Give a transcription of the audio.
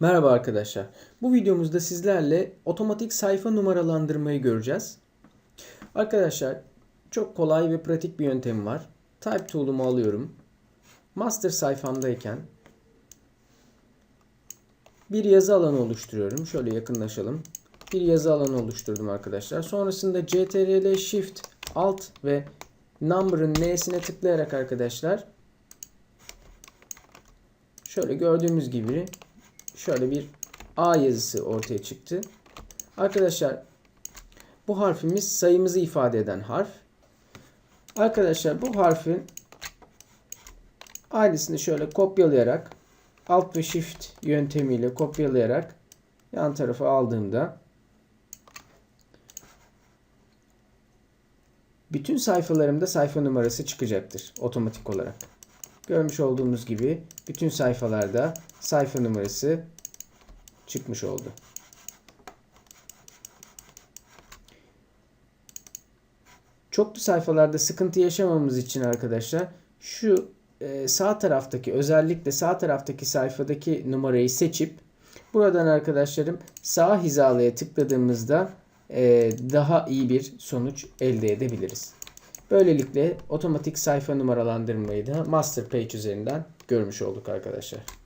Merhaba arkadaşlar. Bu videomuzda sizlerle otomatik sayfa numaralandırmayı göreceğiz. Arkadaşlar çok kolay ve pratik bir yöntem var. Type tool'umu alıyorum. Master sayfamdayken bir yazı alanı oluşturuyorum. Şöyle yakınlaşalım. Bir yazı alanı oluşturdum arkadaşlar. Sonrasında CTRL Shift Alt ve Number'ın N'sine tıklayarak arkadaşlar şöyle gördüğümüz gibi şöyle bir A yazısı ortaya çıktı. Arkadaşlar bu harfimiz sayımızı ifade eden harf. Arkadaşlar bu harfin aynısını şöyle kopyalayarak Alt ve Shift yöntemiyle kopyalayarak yan tarafa aldığımda bütün sayfalarımda sayfa numarası çıkacaktır otomatik olarak. Görmüş olduğumuz gibi bütün sayfalarda sayfa numarası çıkmış oldu. Çoklu sayfalarda sıkıntı yaşamamız için arkadaşlar şu e, sağ taraftaki özellikle sağ taraftaki sayfadaki numarayı seçip buradan arkadaşlarım sağ hizalaya tıkladığımızda e, daha iyi bir sonuç elde edebiliriz. Böylelikle otomatik sayfa numaralandırmayı da Master Page üzerinden görmüş olduk arkadaşlar.